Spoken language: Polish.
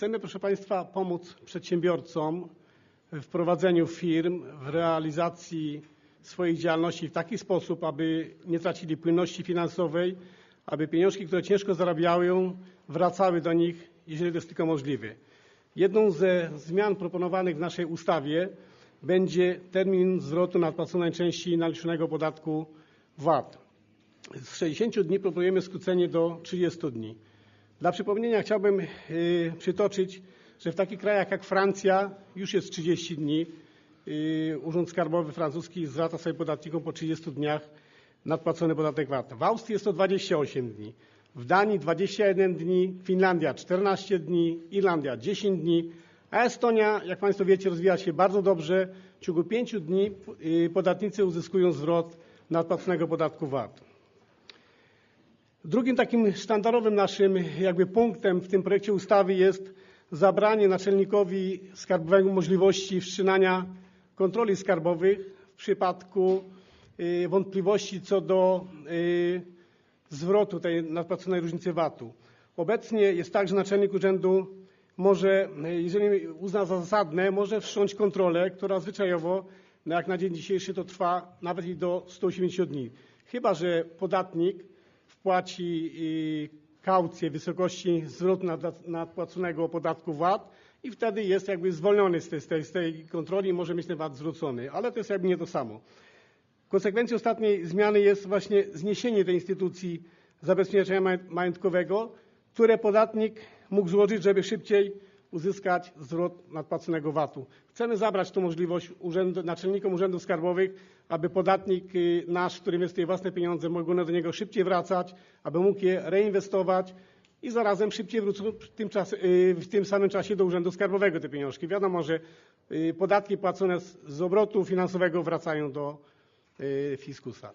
Chcemy, proszę Państwa, pomóc przedsiębiorcom w prowadzeniu firm, w realizacji swojej działalności w taki sposób, aby nie tracili płynności finansowej, aby pieniążki, które ciężko zarabiają, wracały do nich, jeżeli to jest tylko możliwe. Jedną ze zmian proponowanych w naszej ustawie będzie termin zwrotu nadpłaconej części naliczonego podatku VAT. Z 60 dni proponujemy skrócenie do 30 dni. Dla przypomnienia chciałbym y, przytoczyć, że w takich krajach jak Francja już jest 30 dni. Y, Urząd Skarbowy francuski zwraca sobie podatnikom po 30 dniach nadpłacony podatek VAT. W Austrii jest to 28 dni, w Danii 21 dni, Finlandia 14 dni, Irlandia 10 dni, a Estonia, jak Państwo wiecie, rozwija się bardzo dobrze. W ciągu 5 dni y, podatnicy uzyskują zwrot nadpłaconego podatku VAT. Drugim takim sztandarowym naszym jakby punktem w tym projekcie ustawy jest zabranie naczelnikowi skarbowemu możliwości wszczynania kontroli skarbowych w przypadku y, wątpliwości co do y, zwrotu tej nadpłaconej różnicy VAT-u. Obecnie jest tak, że naczelnik urzędu może, jeżeli uzna za zasadne, może wszcząć kontrolę, która zwyczajowo, no jak na dzień dzisiejszy, to trwa nawet i do 180 dni. Chyba, że podatnik wpłaci y, kaucję w wysokości zwrotu nad- nadpłaconego podatku VAT i wtedy jest jakby zwolniony z tej, z tej, z tej kontroli i może mieć ten VAT zwrócony, ale to jest jakby nie to samo. Konsekwencją ostatniej zmiany jest właśnie zniesienie tej instytucji zabezpieczenia maj- majątkowego, które podatnik mógł złożyć, żeby szybciej uzyskać zwrot nadpłaconego VAT-u. Chcemy zabrać tą możliwość urzędu, naczelnikom urzędów skarbowych, aby podatnik y, nasz, który inwestuje własne pieniądze, mógł one do niego szybciej wracać, aby mógł je reinwestować i zarazem szybciej wrócą w tym, y, w tym samym czasie do urzędu skarbowego te pieniążki. Wiadomo, że y, podatki płacone z, obrotu finansowego wracają do fiskusa.